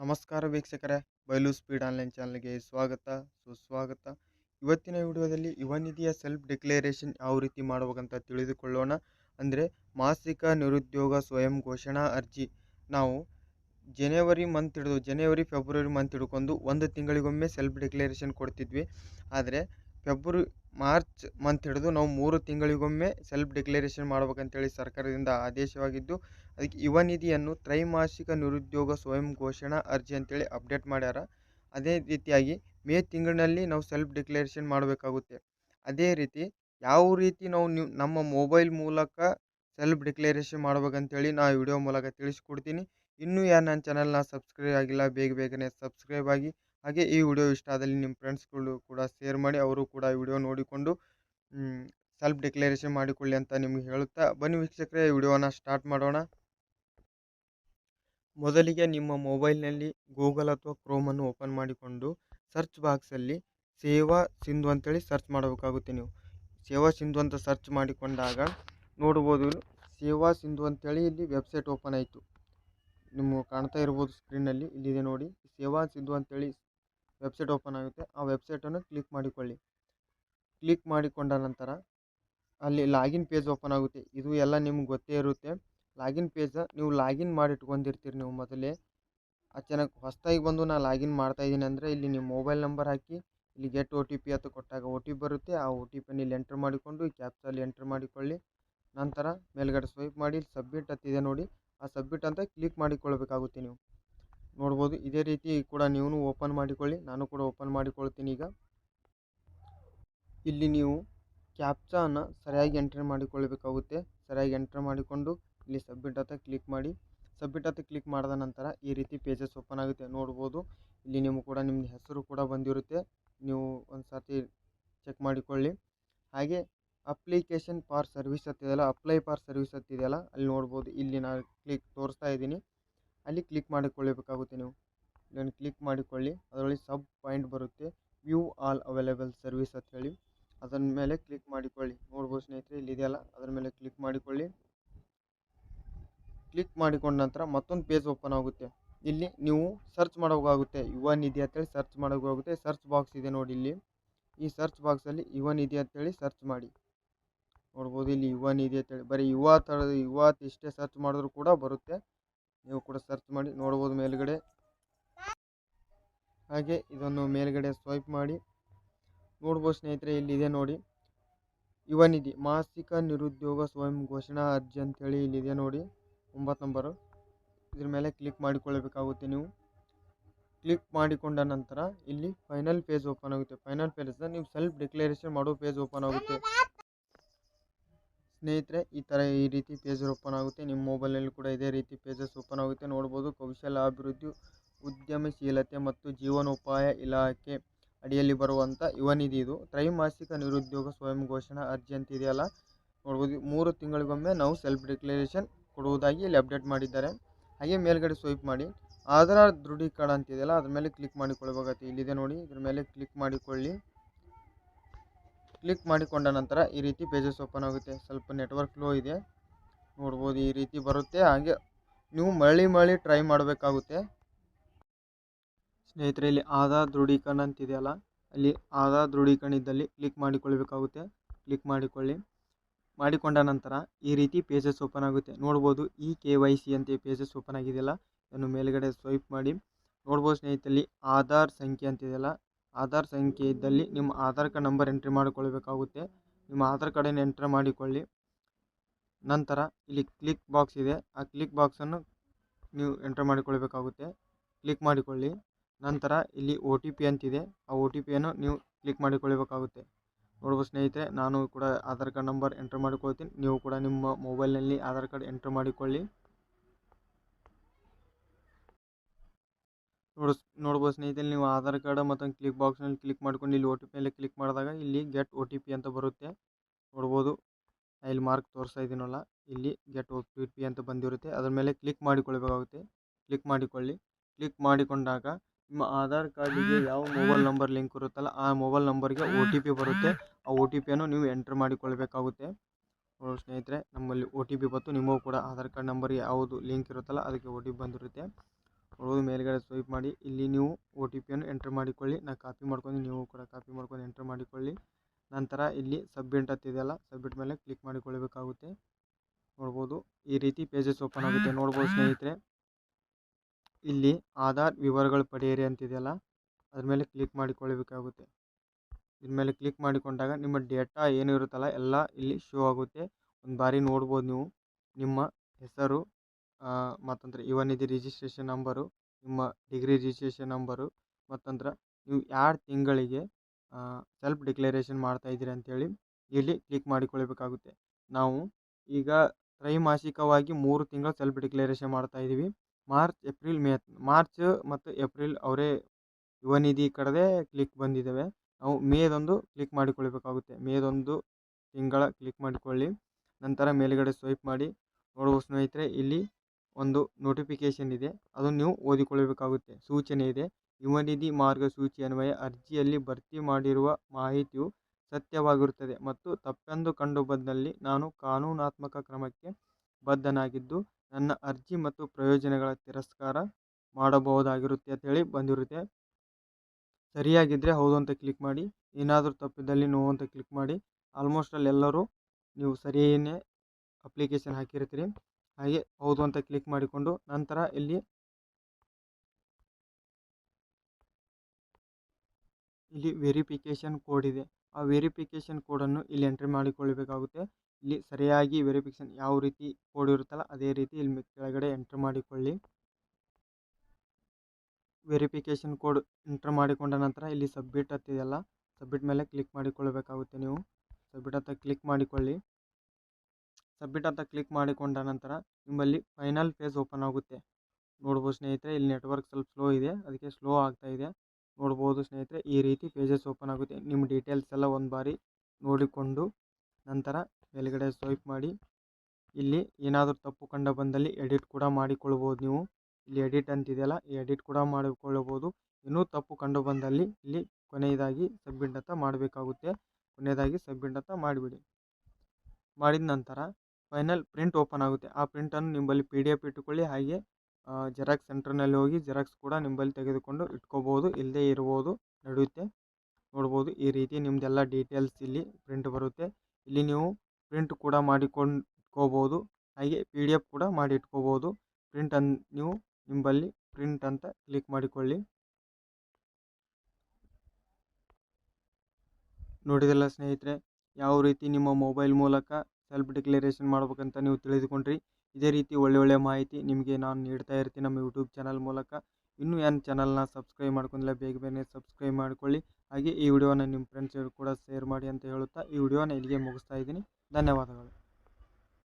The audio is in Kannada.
ನಮಸ್ಕಾರ ವೀಕ್ಷಕರೇ ಬಯಲು ಸ್ಪೀಡ್ ಆನ್ಲೈನ್ ಚಾನಲ್ಗೆ ಸ್ವಾಗತ, ಸುಸ್ವಾಗತ. ಇವತ್ತಿನ ವಿಡಿಯೋದಲ್ಲಿ ಯುವ ನಿಧಿಯ ಸೆಲ್ಫ್ ಡಿಕ್ಲೇರೇಷನ್ ಯಾವ ರೀತಿ ಮಾಡಬೇಕಂತ ತಿಳಿದುಕೊಳ್ಳೋಣ. ಅಂದರೆ ಮಾಸಿಕ ನಿರುದ್ಯೋಗ ಸ್ವಯಂ ಘೋಷಣಾ ಅರ್ಜಿ. ನಾವು ಜನವರಿ ಮಂತ್ ಹಿಡಿದು, ಜನವರಿ ಫೆಬ್ರವರಿ ಮಂತ್ ಹಿಡ್ಕೊಂಡು ಒಂದು ತಿಂಗಳಿಗೊಮ್ಮೆ ಸೆಲ್ಫ್ ಡಿಕ್ಲರೇಷನ್ ಕೊಡ್ತಿದ್ವಿ. ಆದರೆ ಫೆಬ್ರವರಿ ಮಾರ್ಚ್ ಮಂತ್ ಹಿಡಿದು ನಾವು ಮೂರು ತಿಂಗಳಿಗೊಮ್ಮೆ ಸೆಲ್ಫ್ ಡಿಕ್ಲೇರೇಷನ್ ಮಾಡ್ಬೇಕಂತೇಳಿ ಸರ್ಕಾರದಿಂದ ಆದೇಶವಾಗಿದ್ದು, ಅದಕ್ಕೆ ಯುವ ನಿಧಿಯನ್ನು ತ್ರೈಮಾಸಿಕ ನಿರುದ್ಯೋಗ ಸ್ವಯಂ ಘೋಷಣಾ ಅರ್ಜಿ ಅಂತೇಳಿ ಅಪ್ಡೇಟ್ ಮಾಡ್ಯಾರ. ಅದೇ ರೀತಿಯಾಗಿ ಮೇ ತಿಂಗಳಿನಲ್ಲಿ ನಾವು ಸೆಲ್ಫ್ ಡಿಕ್ಲೇರೇಷನ್ ಮಾಡಬೇಕಾಗುತ್ತೆ. ಅದೇ ರೀತಿ ಯಾವ ರೀತಿ ನಾವು ನೀವು ನಮ್ಮ ಮೊಬೈಲ್ ಮೂಲಕ ಸೆಲ್ಫ್ ಡಿಕ್ಲರೇಷನ್ ಮಾಡ್ಬೇಕಂತೇಳಿ ನಾ ವಿಡಿಯೋ ಮೂಲಕ ತಿಳಿಸ್ಕೊಡ್ತೀನಿ. ಇನ್ನೂ ಯಾರು ನನ್ನ ಚಾನಲ್ನ ಸಬ್ಸ್ಕ್ರೈಬ್ ಆಗಿಲ್ಲ, ಬೇಗ ಬೇಗನೆ ಸಬ್ಸ್ಕ್ರೈಬ್ ಆಗಿ ಹಾಗೆ ಈ ವಿಡಿಯೋ ಇಷ್ಟ ಆದಲ್ಲಿ ನಿಮ್ಮ ಫ್ರೆಂಡ್ಸ್ಗಳು ಕೂಡ ಶೇರ್ ಮಾಡಿ, ಅವರು ಕೂಡ ವಿಡಿಯೋ ನೋಡಿಕೊಂಡು ಸೆಲ್ಫ್ ಡಿಕ್ಲರೇಷನ್ ಮಾಡಿಕೊಳ್ಳಿ ಅಂತ ನಿಮ್ಗೆ ಹೇಳುತ್ತಾ, ಬನ್ನಿ ವೀಕ್ಷಕರೇ ವಿಡಿಯೋನ ಸ್ಟಾರ್ಟ್ ಮಾಡೋಣ. ಮೊದಲಿಗೆ ನಿಮ್ಮ ಮೊಬೈಲ್ನಲ್ಲಿ ಗೂಗಲ್ ಅಥವಾ ಕ್ರೋಮನ್ನು ಓಪನ್ ಮಾಡಿಕೊಂಡು ಸರ್ಚ್ ಬಾಕ್ಸಲ್ಲಿ ಸೇವಾ ಸಿಂಧು ಅಂತೇಳಿ ಸರ್ಚ್ ಮಾಡಬೇಕಾಗುತ್ತೆ ನೀವು. ಸೇವಾ ಸಿಂಧು ಅಂತ ಸರ್ಚ್ ಮಾಡಿಕೊಂಡಾಗ ನೋಡ್ಬೋದು, ಸೇವಾ ಸಿಂಧು ಅಂತೇಳಿ ಇಲ್ಲಿ ವೆಬ್ಸೈಟ್ ಓಪನ್ ಆಯಿತು. ನಿಮಗೆ ಕಾಣ್ತಾ ಇರ್ಬೋದು ಸ್ಕ್ರೀನಲ್ಲಿ ಇಲ್ಲಿದೆ ನೋಡಿ, ಸೇವಾ ಸಿಂಧು ಅಂತೇಳಿ ವೆಬ್ಸೈಟ್ ಓಪನ್ ಆಗುತ್ತೆ, ಆ ವೆಬ್ಸೈಟನ್ನು ಕ್ಲಿಕ್ ಮಾಡಿಕೊಳ್ಳಿ. ಕ್ಲಿಕ್ ಮಾಡಿಕೊಂಡ ನಂತರ ಅಲ್ಲಿ ಲಾಗಿನ್ ಪೇಜ್ ಓಪನ್ ಆಗುತ್ತೆ. ಇದು ಎಲ್ಲ ನಿಮ್ಗೆ ಗೊತ್ತೇ ಇರುತ್ತೆ. ಲಾಗಿನ್ ಪೇಜ ನೀವು ಲಾಗಿನ್ ಮಾಡಿ ಇಟ್ಕೊಂಡಿರ್ತೀರಿ ನೀವು ಮೊದಲೇ. ಅಚಾನಕ್ ಹೊಸ್ತಾಗಿ ಬಂದು ನಾನು ಲಾಗಿನ್ ಮಾಡ್ತಾ ಇದ್ದೀನಿ ಅಂದರೆ ಇಲ್ಲಿ ನಿಮ್ಮ ಮೊಬೈಲ್ ನಂಬರ್ ಹಾಕಿ, ಇಲ್ಲಿ ಗೆಟ್ ಒ ಟಿ ಪಿ ಅಂತ ಕೊಟ್ಟಾಗ ಒ ಟಿ ಬರುತ್ತೆ. ಆ ಒ ಟಿ ಪಿನ ಇಲ್ಲಿ ಎಂಟ್ರ್ ಮಾಡಿಕೊಂಡು ಈ ಕ್ಯಾಪ್ಸಲ್ಲಿ ಎಂಟ್ರ್ ಮಾಡಿಕೊಳ್ಳಿ. ನಂತರ ಮೇಲ್ಗಡೆ ಸ್ವೈಪ್ ಮಾಡಿ, ಸಬ್ಮಿಟ್ ಅಂತಿದೆ ನೋಡಿ. ಆ ಸಬ್ಮಿಟ್ ಅಂತ ಕ್ಲಿಕ್ ಮಾಡಿಕೊಳ್ಬೇಕಾಗುತ್ತೆ ನೀವು. ನೋಡ್ಬೋದು. ಇದೇ ರೀತಿ ಕೂಡ ನೀವು ಓಪನ್ ಮಾಡಿಕೊಳ್ಳಿ. ನಾನು ಕೂಡ ಓಪನ್ ಮಾಡಿಕೊಳ್ತೀನಿ ಈಗ. ಇಲ್ಲಿ ನೀವು ಕ್ಯಾಪ್ಚಾನ ಸರಿಯಾಗಿ ಎಂಟ್ರಿ ಮಾಡಿಕೊಳ್ಳಬೇಕಾಗುತ್ತೆ ಸರಿಯಾಗಿ ಎಂಟ್ರ್ ಮಾಡಿಕೊಂಡು ಇಲ್ಲಿ ಸಬ್ಮಿಟ್ ಅಂತ ಕ್ಲಿಕ್ ಮಾಡಿ. ಸಬ್ಮಿಟ್ ಅಂತ ಕ್ಲಿಕ್ ಮಾಡಿದ ನಂತರ ಈ ರೀತಿ ಪೇಜಸ್ ಓಪನ್ ಆಗುತ್ತೆ ನೋಡ್ಬೋದು. ಇಲ್ಲಿ ನಿಮ್ಗೆ ಕೂಡ ನಿಮ್ಮ ಹೆಸರು ಕೂಡ ಬಂದಿರುತ್ತೆ. ನೀವು ಒಂದು ಸರ್ತಿ ಚೆಕ್ ಮಾಡಿಕೊಳ್ಳಿ. ಹಾಗೆ ಅಪ್ಲಿಕೇಶನ್ ಫಾರ್ ಸರ್ವಿಸ್ ಹತ್ತಿದೆಯಲ್ಲ, ಅಪ್ಲೈ ಫಾರ್ ಸರ್ವಿಸ್ ಹತ್ತಿದೆಯಲ್ಲ, ಅಲ್ಲಿ ನೋಡ್ಬೋದು. ಇಲ್ಲಿ ನಾನು ಕ್ಲಿಕ್ ತೋರಿಸ್ತಾ ಇದ್ದೀನಿ. ಅಲ್ಲಿ ಕ್ಲಿಕ್ ಮಾಡಿಕೊಳ್ಳಬೇಕಾಗುತ್ತೆ ನೀವು. ಇದನ್ನು ಕ್ಲಿಕ್ ಮಾಡಿಕೊಳ್ಳಿ. ಅದರೊಳಗೆ ಸಬ್ ಪಾಯಿಂಟ್ ಬರುತ್ತೆ. ವ್ಯೂ ಆಲ್ ಅವೈಲೇಬಲ್ ಸರ್ವಿಸ್ ಅಂತ ಹೇಳಿ. ಅದರ ಮೇಲೆ ಕ್ಲಿಕ್ ಮಾಡಿಕೊಳ್ಳಿ. ನೋಡ್ಬೋದು ಸ್ನೇಹಿತರೆ ಇಲ್ಲಿದೆಯಲ್ಲ ಅದರ ಮೇಲೆ ಕ್ಲಿಕ್ ಮಾಡಿಕೊಳ್ಳಿ. ಕ್ಲಿಕ್ ಮಾಡಿಕೊಂಡ ನಂತರ ಮತ್ತೊಂದು ಪೇಜ್ ಓಪನ್ ಆಗುತ್ತೆ. ಇಲ್ಲಿ ನೀವು ಸರ್ಚ್ ಮಾಡೋಕ್ಕಾಗುತ್ತೆ. ಯುವ ನಿಧಿ ಅಂತೇಳಿ ಸರ್ಚ್ ಮಾಡೋಕ್ಕಾಗುತ್ತೆ. ಸರ್ಚ್ ಬಾಕ್ಸ್ ಇದೆ ನೋಡಿ ಇಲ್ಲಿ. ಈ ಸರ್ಚ್ ಬಾಕ್ಸಲ್ಲಿ ಯುವ ನಿಧಿ ಅಂತೇಳಿ ಸರ್ಚ್ ಮಾಡಿ. ನೋಡ್ಬೋದು ಇಲ್ಲಿ ಯುವ ನಿಧಿ ಅಂತೇಳಿ ಬರೀ ಯುವ ಥರದ ಯುವ ಇಷ್ಟೇ ಸರ್ಚ್ ಮಾಡಿದ್ರು ಕೂಡ ಬರುತ್ತೆ. ನೀವು ಕೂಡ ಸರ್ಚ್ ಮಾಡಿ ನೋಡ್ಬೋದು ಮೇಲ್ಗಡೆ. ಹಾಗೆ ಇದನ್ನು ಮೇಲ್ಗಡೆ ಸ್ವೈಪ್ ಮಾಡಿ. ನೋಡ್ಬೋದು ಸ್ನೇಹಿತರೆ ಇಲ್ಲಿದೆ ನೋಡಿ. ಯುವ ನಿಧಿ, ಮಾಸಿಕ ನಿರುದ್ಯೋಗ ಸ್ವಯಂ ಘೋಷಣಾ ಅರ್ಜಿ ಅಂತೇಳಿ ಇಲ್ಲಿದೆ ನೋಡಿ. ಒಂಬತ್ತು ನಂಬರು ಇದ್ರ ಮೇಲೆ ಕ್ಲಿಕ್ ಮಾಡಿಕೊಳ್ಳಬೇಕಾಗುತ್ತೆ ನೀವು. ಕ್ಲಿಕ್ ಮಾಡಿಕೊಂಡ ನಂತರ ಇಲ್ಲಿ ಫೈನಲ್ ಪೇಜ್ ಓಪನ್ ಆಗುತ್ತೆ. ಫೈನಲ್ ಪೇಜ್ ನೀವು ಸೆಲ್ಫ್ ಡಿಕ್ಲರೇಷನ್ ಮಾಡೋ ಪೇಜ್ ಓಪನ್ ಆಗುತ್ತೆ. ಸ್ನೇಹಿತರೆ, ಈ ಥರ ಈ ರೀತಿ ಪೇಜ್ ಓಪನ್ ಆಗುತ್ತೆ. ನಿಮ್ಮ ಮೊಬೈಲಲ್ಲಿ ಕೂಡ ಇದೇ ರೀತಿ ಪೇಜಸ್ ಓಪನ್ ಆಗುತ್ತೆ. ನೋಡ್ಬೋದು ಕೌಶಲ್ಯ ಅಭಿವೃದ್ಧಿ ಉದ್ಯಮಶೀಲತೆ ಮತ್ತು ಜೀವನೋಪಾಯ ಇಲಾಖೆ ಅಡಿಯಲ್ಲಿ ಬರುವಂಥ ಯುವನಿಧಿ ಇದು. ತ್ರೈಮಾಸಿಕ ನಿರುದ್ಯೋಗ ಸ್ವಯಂ ಘೋಷಣಾ ಅರ್ಜಿ ಅಂತ ಇದೆಯಲ್ಲ? ನೋಡ್ಬೋದು ಮೂರು ತಿಂಗಳಿಗೊಮ್ಮೆ ನಾವು ಸೆಲ್ಫ್ ಡಿಕ್ಲರೇಷನ್ ಕೊಡುವುದಾಗಿ ಇಲ್ಲಿ ಅಪ್ಡೇಟ್ ಮಾಡಿದ್ದಾರೆ. ಹಾಗೆ ಮೇಲ್ಗಡೆ ಸ್ವೈಪ್ ಮಾಡಿ. ಆಧಾರ್ ದೃಢೀಕರಣ ಅಂತಿದೆಯಲ್ಲ ಅದ್ರ ಮೇಲೆ ಕ್ಲಿಕ್ ಮಾಡಿಕೊಳ್ಬೇಕಾಗುತ್ತೆ ಇಲ್ಲಿದೆ ನೋಡಿ. ಇದ್ರ ಮೇಲೆ ಕ್ಲಿಕ್ ಮಾಡಿಕೊಳ್ಳಿ. ಕ್ಲಿಕ್ ಮಾಡಿಕೊಂಡ ನಂತರ ಈ ರೀತಿ ಪೇಜಸ್ ಓಪನ್ ಆಗುತ್ತೆ. ಸ್ವಲ್ಪ ನೆಟ್ವರ್ಕ್ ಲೋ ಇದೆ. ನೋಡ್ಬೋದು ಈ ರೀತಿ ಬರುತ್ತೆ. ಹಾಗೆ ನೀವು ಮರಳಿ ಮರಳಿ ಟ್ರೈ ಮಾಡಬೇಕಾಗುತ್ತೆ. ಸ್ನೇಹಿತರೆ, ಇಲ್ಲಿ ಆಧಾರ್ ದೃಢೀಕರಣ ಅಂತಿದೆಯಲ್ಲ ಅಲ್ಲಿ? ಆಧಾರ್ ದೃಢೀಕರಣ ಇದ್ದಲ್ಲಿ ಕ್ಲಿಕ್ ಮಾಡಿಕೊಳ್ಬೇಕಾಗುತ್ತೆ ಕ್ಲಿಕ್ ಮಾಡಿಕೊಳ್ಳಿ. ಮಾಡಿಕೊಂಡ ನಂತರ ಈ ರೀತಿ ಪೇಜಸ್ ಓಪನ್ ಆಗುತ್ತೆ. ನೋಡ್ಬೋದು ಈ ಕೆ ವೈ ಸಿ ಅಂತ ಪೇಜಸ್ ಓಪನ್ ಆಗಿದೆಯಲ್ಲ? ಇದನ್ನು ಮೇಲ್ಗಡೆ ಸ್ವೈಪ್ ಮಾಡಿ. ನೋಡ್ಬೋದು ಸ್ನೇಹಿತರಲ್ಲಿ ಆಧಾರ್ ಸಂಖ್ಯೆ ಅಂತಿದೆಯಲ್ಲ ಆಧಾರ್ ಸಂಖ್ಯೆ ಇದ್ದಲ್ಲಿ ನಿಮ್ಮ ಆಧಾರ್ ಕಾರ್ಡ್ ನಂಬರ್ ಎಂಟ್ರಿ ಮಾಡಿಕೊಳ್ಳಬೇಕಾಗುತ್ತೆ. ನಿಮ್ಮ ಆಧಾರ್ ಕಾರ್ಡನ್ನು ಎಂಟ್ರ್ ಮಾಡಿಕೊಳ್ಳಿ. ನಂತರ ಇಲ್ಲಿ ಕ್ಲಿಕ್ ಬಾಕ್ಸ್ ಇದೆ. ಆ ಕ್ಲಿಕ್ ಬಾಕ್ಸನ್ನು ನೀವು ಎಂಟ್ರ್ ಮಾಡಿಕೊಳ್ಳಬೇಕಾಗುತ್ತೆ. ಕ್ಲಿಕ್ ಮಾಡಿಕೊಳ್ಳಿ. ನಂತರ ಇಲ್ಲಿ ಒ ಟಿ ಪಿ ಅಂತಿದೆ. ಆ ಒ ಟಿ ಪಿಯನ್ನು ನೀವು ಕ್ಲಿಕ್ ಮಾಡಿಕೊಳ್ಳಬೇಕಾಗುತ್ತೆ. ನೋಡ್ಬೋದು ಸ್ನೇಹಿತರೆ, ನಾನು ಕೂಡ ಆಧಾರ್ ಕಾರ್ಡ್ ನಂಬರ್ ಎಂಟ್ರ್ ಮಾಡಿಕೊಳ್ತೀನಿ. ನೀವು ಕೂಡ ನಿಮ್ಮ ಮೊಬೈಲ್ನಲ್ಲಿ ಆಧಾರ್ ಕಾರ್ಡ್ ಎಂಟ್ರ್ ಮಾಡಿಕೊಳ್ಳಿ. ನೋಡ ನೋಡ್ಬೋದು ಸ್ನೇಹಿತರೆ, ನೀವು ಆಧಾರ್ ಕಾರ್ಡ್ ಮತ್ತು ಕ್ಲಿಕ್ ಬಾಕ್ಸ್ನಲ್ಲಿ ಕ್ಲಿಕ್ ಮಾಡ್ಕೊಂಡು ಇಲ್ಲಿ ಒ ಟಿ ಪಿಯಲ್ಲಿ ಕ್ಲಿಕ್ ಮಾಡಿದಾಗ ಇಲ್ಲಿ ಗೆಟ್ ಒ ಟಿ ಪಿ ಅಂತ ಬರುತ್ತೆ. ನೋಡ್ಬೋದು. ಇಲ್ಲಿ ಮಾರ್ಕ್ ತೋರಿಸ್ತಾ ಇದ್ದೀನಲ್ಲ, ಇಲ್ಲಿ ಗೆಟ್ ಒ ಟಿ ಪಿ ಅಂತ ಬಂದಿರುತ್ತೆ. ಅದ್ರ ಮೇಲೆ ಕ್ಲಿಕ್ ಮಾಡಿಕೊಳ್ಬೇಕಾಗುತ್ತೆ. ಕ್ಲಿಕ್ ಮಾಡಿಕೊಳ್ಳಿ. ಕ್ಲಿಕ್ ಮಾಡಿಕೊಂಡಾಗ ನಿಮ್ಮ ಆಧಾರ್ ಕಾರ್ಡಿಗೆ ಯಾವ ಮೊಬೈಲ್ ನಂಬರ್ ಲಿಂಕ್ ಇರುತ್ತಲ್ಲ, ಆ ಮೊಬೈಲ್ ನಂಬರ್ಗೆ ಒ ಟಿ ಪಿ ಬರುತ್ತೆ. ಆ ಒ ಟಿ ಪಿಯನ್ನು ನೀವು ಎಂಟ್ರ್ ಮಾಡಿಕೊಳ್ಬೇಕಾಗುತ್ತೆ. ಸ್ನೇಹಿತರೆ, ನಮ್ಮಲ್ಲಿ ಒ ಟಿ ಪಿ ಬಂತು ನಿಮಗೂ ಕೂಡ ಆಧಾರ್ ಕಾರ್ಡ್ ನಂಬರ್ಗೆ ಯಾವುದು ಲಿಂಕ್ ಇರುತ್ತಲ್ಲ, ಅದಕ್ಕೆ ಒ ಟಿ ಪಿ ಬಂದಿರುತ್ತೆ. ನೋಡ್ಬೋದು ಮೇಲ್ಗಡೆ ಸ್ವೈಪ್ ಮಾಡಿ, ಇಲ್ಲಿ ನೀವು ಒ ಟಿ ಪಿಯನ್ನು ಎಂಟ್ರ್ ಮಾಡಿಕೊಳ್ಳಿ. ನಾ ಕಾಪಿ ಮಾಡ್ಕೊಂಡು ನೀವು ಕೂಡ ಕಾಪಿ ಮಾಡ್ಕೊಂಡು ಎಂಟ್ರ್ ಮಾಡಿಕೊಳ್ಳಿ. ನಂತರ ಇಲ್ಲಿ ಸಬ್ಮಿಟ್ ಅಂತಿದೆಯಲ್ಲ ಸಬ್ಮಿಟ್ ಮೇಲೆ ಕ್ಲಿಕ್ ಮಾಡಿಕೊಳ್ಳಬೇಕಾಗುತ್ತೆ. ನೋಡ್ಬೋದು. ಈ ರೀತಿ ಪೇಜಸ್ ಓಪನ್ ಆಗುತ್ತೆ. ನೋಡ್ಬೋದು ಸ್ನೇಹಿತರೆ. ಇಲ್ಲಿ ಆಧಾರ್ ವಿವರಗಳು ಪಡೆಯಿರಿ ಅಂತಿದೆಯಲ್ಲ ಅದ್ರ ಮೇಲೆ ಕ್ಲಿಕ್ ಮಾಡಿಕೊಳ್ಳಬೇಕಾಗುತ್ತೆ. ಇದ್ರ ಮೇಲೆ ಕ್ಲಿಕ್ ಮಾಡಿಕೊಂಡಾಗ ನಿಮ್ಮ ಡೇಟಾ ಏನು ಇರುತ್ತಲ್ಲ ಎಲ್ಲ ಇಲ್ಲಿ ಶೋ ಆಗುತ್ತೆ. ಒಂದು ಬಾರಿ ನೋಡ್ಬೋದು ನೀವು. ನಿಮ್ಮ ಹೆಸರು ಮತ್ತಂದ್ರೆ ಯುವನಿಧಿ ರಿಜಿಸ್ಟ್ರೇಷನ್ ನಂಬರು ನಿಮ್ಮ ಡಿಗ್ರಿ ರಿಜಿಸ್ಟ್ರೇಷನ್ ನಂಬರು ಮತ್ತಂದ್ರೆ ನೀವು ಎರಡು ತಿಂಗಳಿಗೆ ಸೆಲ್ಫ್ ಡಿಕ್ಲರೇಷನ್ ಮಾಡ್ತಾ ಇದ್ದೀರಿ ಅಂತೇಳಿ ಇಲ್ಲಿ ಕ್ಲಿಕ್ ಮಾಡಿಕೊಳ್ಳಬೇಕಾಗುತ್ತೆ ನಾವು ಈಗ ತ್ರೈಮಾಸಿಕವಾಗಿ ಮೂರು ತಿಂಗಳು ಸೆಲ್ಫ್ ಡಿಕ್ಲರೇಷನ್ ಮಾಡ್ತಾ ಇದ್ದೀವಿ. ಮಾರ್ಚ್, ಏಪ್ರಿಲ್, ಮೇ, ಮಾರ್ಚ್ ಮತ್ತು ಏಪ್ರಿಲ್ ಅವರೇ ಯುವ ನಿಧಿ ಕಡೆದೇ ಕ್ಲಿಕ್ ಬಂದಿದ್ದಾವೆ. ನಾವು ಮೇದೊಂದು ಕ್ಲಿಕ್ ಮಾಡಿಕೊಳ್ಳಬೇಕಾಗುತ್ತೆ ಮೇದೊಂದು ತಿಂಗಳ ಕ್ಲಿಕ್ ಮಾಡಿಕೊಳ್ಳಿ. ನಂತರ ಮೇಲುಗಡೆ ಸ್ವೈಪ್ ಮಾಡಿ. ನೋಡುವ ಸ್ನೇಹಿತರೆ, ಇಲ್ಲಿ ಒಂದು ನೋಟಿಫಿಕೇಶನ್ ಇದೆ. ಅದನ್ನು ನೀವು ಓದಿಕೊಳ್ಳಬೇಕಾಗುತ್ತೆ. ಸೂಚನೆ ಇದೆ. ಯುವನಿಧಿ ಮಾರ್ಗಸೂಚಿ ಅನ್ವಯ ಅರ್ಜಿಯಲ್ಲಿ ಭರ್ತಿ ಮಾಡಿರುವ ಮಾಹಿತಿಯು ಸತ್ಯವಾಗಿರುತ್ತದೆ ಮತ್ತು ತಪ್ಪೆಂದು ಕಂಡು ಬಂದಲ್ಲಿ ನಾನು ಕಾನೂನಾತ್ಮಕ ಕ್ರಮಕ್ಕೆ ಬದ್ಧನಾಗಿದ್ದು, ನನ್ನ ಅರ್ಜಿ ಮತ್ತು ಪ್ರಯೋಜನಗಳ ತಿರಸ್ಕಾರ ಮಾಡಬಹುದಾಗಿರುತ್ತೆ ಅಂತ ಹೇಳಿ ಬಂದಿರುತ್ತೆ. ಸರಿಯಾಗಿದ್ದರೆ ಹೌದು ಅಂತ ಕ್ಲಿಕ್ ಮಾಡಿ, ಏನಾದರೂ ತಪ್ಪಿದಲ್ಲಿ ನೋ ಅಂತ ಕ್ಲಿಕ್ ಮಾಡಿ ಆಲ್ಮೋಸ್ಟ್ ಅಲ್ಲಿ ಎಲ್ಲರೂ ನೀವು ಸರಿಯೇ ಅಪ್ಲಿಕೇಶನ್ ಹಾಕಿರ್ತೀರಿ. ಹಾಗೆ ಹೌದು ಅಂತ ಕ್ಲಿಕ್ ಮಾಡಿಕೊಂಡು ನಂತರ ಇಲ್ಲಿ ಇಲ್ಲಿ ವೆರಿಫಿಕೇಶನ್ ಕೋಡ್ ಇದೆ. ಆ ವೆರಿಫಿಕೇಷನ್ ಕೋಡನ್ನು ಇಲ್ಲಿ ಎಂಟ್ರಿ ಮಾಡಿಕೊಳ್ಳಬೇಕಾಗುತ್ತೆ. ಇಲ್ಲಿ ಸರಿಯಾಗಿ ವೆರಿಫಿಕೇಶನ್ ಯಾವ ರೀತಿ ಕೋಡ್ ಇರುತ್ತಲ್ಲ ಅದೇ ರೀತಿ ಇಲ್ಲಿ ಕೆಳಗಡೆ ಎಂಟ್ರ್ ಮಾಡಿಕೊಳ್ಳಿ. ವೆರಿಫಿಕೇಷನ್ ಕೋಡ್ ಎಂಟ್ರ್ ಮಾಡಿಕೊಂಡ ನಂತರ ಇಲ್ಲಿ ಸಬ್ಮಿಟ್ ಹತ್ತಿದೆಯಲ್ಲ, ಸಬ್ಮಿಟ್ ಮೇಲೆ ಕ್ಲಿಕ್ ಮಾಡಿಕೊಳ್ಳಬೇಕಾಗುತ್ತೆ ನೀವು. ಸಬ್ಮಿಟ್ ಅಂತ ಕ್ಲಿಕ್ ಮಾಡಿಕೊಳ್ಳಿ. ಸಬ್ಮಿಟ್ ಅಂತ ಕ್ಲಿಕ್ ಮಾಡಿಕೊಂಡ ನಂತರ ನಿಮ್ಮಲ್ಲಿ ಫೈನಲ್ ಫೇಸ್ ಓಪನ್ ಆಗುತ್ತೆ. ನೋಡ್ಬೋದು ಸ್ನೇಹಿತರೆ, ಇಲ್ಲಿ ನೆಟ್ವರ್ಕ್ ಸ್ವಲ್ಪ ಸ್ಲೋ ಇದೆ, ಅದಕ್ಕೆ ಸ್ಲೋ ಆಗ್ತಾ ಇದೆ. ನೋಡ್ಬೋದು ಸ್ನೇಹಿತರೆ, ಈ ರೀತಿ ಪೇಜಸ್ ಓಪನ್ ಆಗುತ್ತೆ. ನಿಮ್ಮ ಡೀಟೇಲ್ಸ್ ಎಲ್ಲ ಒಂದು ಬಾರಿ ನೋಡಿಕೊಂಡು ನಂತರ ಮೇಲುಗಡೆ ಸ್ವೈಪ್ ಮಾಡಿ. ಇಲ್ಲಿ ಏನಾದರೂ ತಪ್ಪು ಕಂಡ ಬಂದಲ್ಲಿ ಎಡಿಟ್ ಕೂಡ ಮಾಡಿಕೊಳ್ಬೋದು ನೀವು. ಇಲ್ಲಿ ಎಡಿಟ್ ಅಂತಿದೆಯಲ್ಲ, ಈ ಎಡಿಟ್ ಕೂಡ ಮಾಡಿಕೊಳ್ಳಬಹುದು. ಇನ್ನೂ ತಪ್ಪು ಕಂಡು ಬಂದಲ್ಲಿ ಇಲ್ಲಿ ಕೊನೆಯದಾಗಿ ಸಬ್ಮಿಟ್ ಅಂತ ಮಾಡಬೇಕಾಗುತ್ತೆ. ಕೊನೆಯದಾಗಿ ಸಬ್ಮಿಟ್ ಅಂತ ಮಾಡಿಬಿಡಿ. ಮಾಡಿದ ನಂತರ ಫೈನಲ್ ಪ್ರಿಂಟ್ ಓಪನ್ ಆಗುತ್ತೆ. ಆ ಪ್ರಿಂಟನ್ನು ನಿಮ್ಮಲ್ಲಿ ಪಿ ಡಿ ಎಫ್ ಇಟ್ಟುಕೊಳ್ಳಿ. ಹಾಗೆ ಜೆರಾಕ್ಸ್ ಸೆಂಟರ್ನಲ್ಲಿ ಹೋಗಿ ಜೆರಾಕ್ಸ್ ಕೂಡ ನಿಮ್ಮಲ್ಲಿ ತೆಗೆದುಕೊಂಡು ಇಟ್ಕೋಬೋದು. ಇಲ್ಲದೇ ಇರ್ಬೋದು, ನಡೆಯುತ್ತೆ. ನೋಡ್ಬೋದು, ಈ ರೀತಿ ನಿಮ್ಮದೆಲ್ಲ ಡೀಟೇಲ್ಸ್ ಇಲ್ಲಿ ಪ್ರಿಂಟ್ ಬರುತ್ತೆ. ಇಲ್ಲಿ ನೀವು ಪ್ರಿಂಟ್ ಕೂಡ ಮಾಡಿಕೊಂಡು ಇಟ್ಕೋಬೋದು. ಹಾಗೆ, ಪಿ ಡಿ ಎಫ್ ಕೂಡ ಮಾಡಿ ಇಟ್ಕೋಬೋದು. ಪ್ರಿಂಟ್ ಅನ್ ನೀವು ನಿಮ್ಮಲ್ಲಿ ಪ್ರಿಂಟ್ ಅಂತ ಕ್ಲಿಕ್ ಮಾಡಿಕೊಳ್ಳಿ. ನೋಡಿದಲ್ಲ ಸ್ನೇಹಿತರೆ, ಯಾವ ರೀತಿ ನಿಮ್ಮ ಮೊಬೈಲ್ ಮೂಲಕ ಸೆಲ್ಫ್ ಡಿಕ್ಲರೇಷನ್ ಮಾಡ್ಬೇಕಂತ ನೀವು ತಿಳಿದುಕೊಂಡ್ರಿ. ಇದೇ ರೀತಿ ಒಳ್ಳೆ ಒಳ್ಳೆ ಮಾಹಿತಿ ನಿಮಗೆ ನಾನು ನೀಡ್ತಾ ಇರ್ತೀನಿ ನಮ್ಮ ಯೂಟ್ಯೂಬ್ ಚಾನಲ್ ಮೂಲಕ. ಇನ್ನೂ ಏನು ಚಾನಲ್ನ ಸಬ್ಸ್ಕ್ರೈಬ್ ಮಾಡ್ಕೊಂಡಿಲ್ಲ ಬೇಗ ಬೇಗನೆ ಸಬ್ಸ್ಕ್ರೈಬ್ ಮಾಡ್ಕೊಳ್ಳಿ. ಹಾಗೆ ಈ ವಿಡಿಯೋನ ನಿಮ್ಮ ಫ್ರೆಂಡ್ಸ್ ಕೂಡ ಶೇರ್ ಮಾಡಿ ಅಂತ ಹೇಳುತ್ತಾ ಈ ವಿಡಿಯೋನ ಇಲ್ಲಿಗೆ ಮುಗಿಸ್ತಾ ಇದ್ದೀನಿ. ಧನ್ಯವಾದಗಳು.